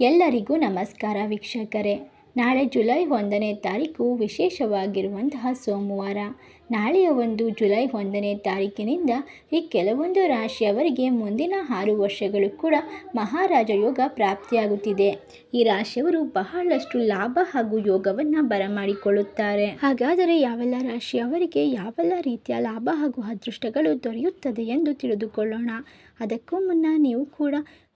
ಎಲ್ಲರಿಗೂ ನಮಸ್ಕಾರ ವೀಕ್ಷಕರೇ. ನಾಳೆ ಜುಲೈ ಒಂದನೇ ತಾರೀಕು ವಿಶೇಷವಾಗಿರುವಂತಹ ಸೋಮವಾರ. ನಾಳೆಯ ಒಂದು ಜುಲೈ ಒಂದನೇ ತಾರೀಕಿನಿಂದ ಈ ಕೆಲವೊಂದು ರಾಶಿಯವರಿಗೆ ಮುಂದಿನ ಆರು ವರ್ಷಗಳು ಕೂಡ ಮಹಾರಾಜ ಯೋಗ ಪ್ರಾಪ್ತಿಯಾಗುತ್ತಿದೆ. ಈ ರಾಶಿಯವರು ಬಹಳಷ್ಟು ಲಾಭ ಹಾಗೂ ಯೋಗವನ್ನು ಬರಮಾಡಿಕೊಳ್ಳುತ್ತಾರೆ. ಹಾಗಾದರೆ ಯಾವೆಲ್ಲ ರಾಶಿಯವರಿಗೆ ಯಾವೆಲ್ಲ ರೀತಿಯ ಲಾಭ ಹಾಗೂ ಅದೃಷ್ಟಗಳು ದೊರೆಯುತ್ತದೆ ಎಂದು ತಿಳಿದುಕೊಳ್ಳೋಣ. ಅದಕ್ಕೂ ಮುನ್ನ ನೀವು ಕೂಡ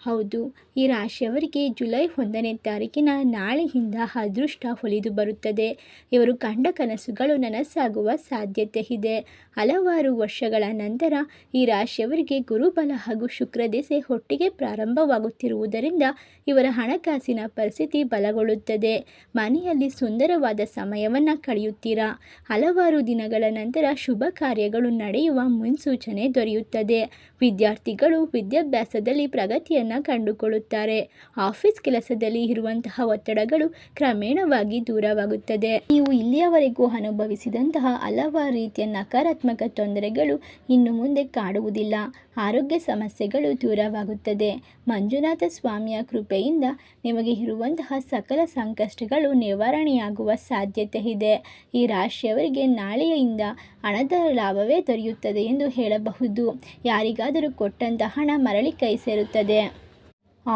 ಹೌದು, ಈ ರಾಶಿಯವರಿಗೆ ಜುಲೈ ಒಂದನೇ ತಾರೀಕಿನ ನಾಳೆಯಿಂದ ಅದೃಷ್ಟ ಹೊಲಿದು ಬರುತ್ತದೆ. ಇವರು ಕಂಡ ಕನಸುಗಳು ನನಸಾಗುವ ಸಾಧ್ಯತೆ ಇದೆ. ಹಲವಾರು ವರ್ಷಗಳ ನಂತರ ಈ ರಾಶಿಯವರಿಗೆ ಗುರುಬಲ ಹಾಗೂ ಶುಕ್ರದೆಸೆ ಒಟ್ಟಿಗೆ ಪ್ರಾರಂಭವಾಗುತ್ತಿರುವುದರಿಂದ ಇವರ ಹಣಕಾಸಿನ ಪರಿಸ್ಥಿತಿ ಬಲಗೊಳ್ಳುತ್ತದೆ. ಮನೆಯಲ್ಲಿ ಸುಂದರವಾದ ಸಮಯವನ್ನು ಕಳೆಯುತ್ತೀರಾ? ಹಲವಾರು ದಿನಗಳ ನಂತರ ಶುಭ ಕಾರ್ಯಗಳು ನಡೆಯುವ ಮುನ್ಸೂಚನೆ ದೊರೆಯುತ್ತದೆ. ವಿದ್ಯಾರ್ಥಿಗಳು ವಿದ್ಯಾಭ್ಯಾಸದಲ್ಲಿ ಪ್ರಗತಿಯನ್ನು ಕಂಡುಕೊಳ್ಳುತ್ತಾರೆ. ಆಫೀಸ್ ಕೆಲಸದಲ್ಲಿ ಇರುವಂತಹ ಒತ್ತಡಗಳು ಕ್ರಮೇಣವಾಗಿ ದೂರವಾಗುತ್ತದೆ. ನೀವು ಇಲ್ಲಿಯವರೆಗೂ ಅನುಭವಿಸಿದಂತಹ ಹಲವಾರು ರೀತಿಯ ನಕಾರಾತ್ಮಕ ತೊಂದರೆಗಳು ಇನ್ನು ಮುಂದೆ ಕಾಡುವುದಿಲ್ಲ. ಆರೋಗ್ಯ ಸಮಸ್ಯೆಗಳು ದೂರವಾಗುತ್ತದೆ. ಮಂಜುನಾಥ ಸ್ವಾಮಿಯ ಕೃಪೆಯಿಂದ ನಿಮಗೆ ಇರುವಂತಹ ಸಕಲ ಸಂಕಷ್ಟಗಳು ನಿವಾರಣೆಯಾಗುವ ಸಾಧ್ಯತೆ ಇದೆ. ಈ ರಾಶಿಯವರಿಗೆ ನಾಳೆಯಿಂದ ಹಣದ ಲಾಭವೇ ದೊರೆಯುತ್ತದೆ ಎಂದು ಹೇಳಬಹುದು. ಯಾರಿಗಾದರೂ ಕೊಟ್ಟಂತ ಹಣ ಮರಳಿ ಕೈ ಸೇರುತ್ತದೆ.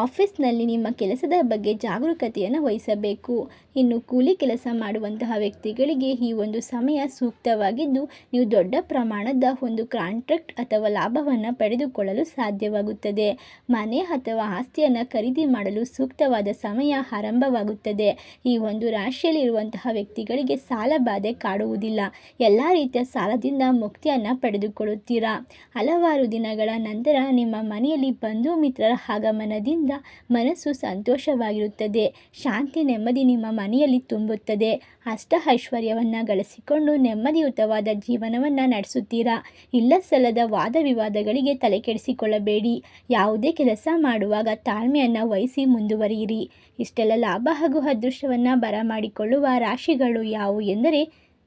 ಆಫೀಸ್ನಲ್ಲಿ ನಿಮ್ಮ ಕೆಲಸದ ಬಗ್ಗೆ ಜಾಗರೂಕತೆಯನ್ನು ವಹಿಸಬೇಕು. ಇನ್ನು ಕೂಲಿ ಕೆಲಸ ಮಾಡುವಂತಹ ವ್ಯಕ್ತಿಗಳಿಗೆ ಈ ಒಂದು ಸಮಯ ಸೂಕ್ತವಾಗಿದ್ದು, ನೀವು ದೊಡ್ಡ ಪ್ರಮಾಣದ ಒಂದು ಕಾಂಟ್ರಾಕ್ಟ್ ಅಥವಾ ಲಾಭವನ್ನು ಪಡೆದುಕೊಳ್ಳಲು ಸಾಧ್ಯವಾಗುತ್ತದೆ. ಮನೆ ಅಥವಾ ಆಸ್ತಿಯನ್ನು ಖರೀದಿ ಮಾಡಲು ಸೂಕ್ತವಾದ ಸಮಯ ಆರಂಭವಾಗುತ್ತದೆ. ಈ ಒಂದು ರಾಶಿಯಲ್ಲಿರುವಂತಹ ವ್ಯಕ್ತಿಗಳಿಗೆ ಸಾಲ ಬಾಧೆ ಕಾಡುವುದಿಲ್ಲ. ಎಲ್ಲ ರೀತಿಯ ಸಾಲದಿಂದ ಮುಕ್ತಿಯನ್ನು ಪಡೆದುಕೊಳ್ಳುತ್ತೀರಾ? ಹಲವಾರು ದಿನಗಳ ನಂತರ ನಿಮ್ಮ ಮನೆಯಲ್ಲಿ ಬಂಧು ಮಿತ್ರರ ಆಗಮನದಿಂದ ಮನಸ್ಸು ಸಂತೋಷವಾಗಿರುತ್ತದೆ. ಶಾಂತಿ ನೆಮ್ಮದಿ ನಿಮ್ಮ ಮನೆಯಲ್ಲಿ ತುಂಬುತ್ತದೆ. ಅಷ್ಟ ಐಶ್ವರ್ಯವನ್ನು ಗಳಿಸಿಕೊಂಡು ನೆಮ್ಮದಿಯುತವಾದ ಜೀವನವನ್ನು ನಡೆಸುತ್ತೀರಾ? ಇಲ್ಲ ಸಲ್ಲದ ವಾದ ವಿವಾದಗಳಿಗೆ ತಲೆ ಕೆಡಿಸಿಕೊಳ್ಳಬೇಡಿ ಯಾವುದೇ ಕೆಲಸ ಮಾಡುವಾಗ ತಾಳ್ಮೆಯನ್ನು ವಹಿಸಿ ಮುಂದುವರಿಯಿರಿ. ಇಷ್ಟೆಲ್ಲ ಲಾಭ ಹಾಗೂ ಅದೃಷ್ಟವನ್ನು ಬರಮಾಡಿಕೊಳ್ಳುವ ರಾಶಿಗಳು ಯಾವುವು ಎಂದರೆ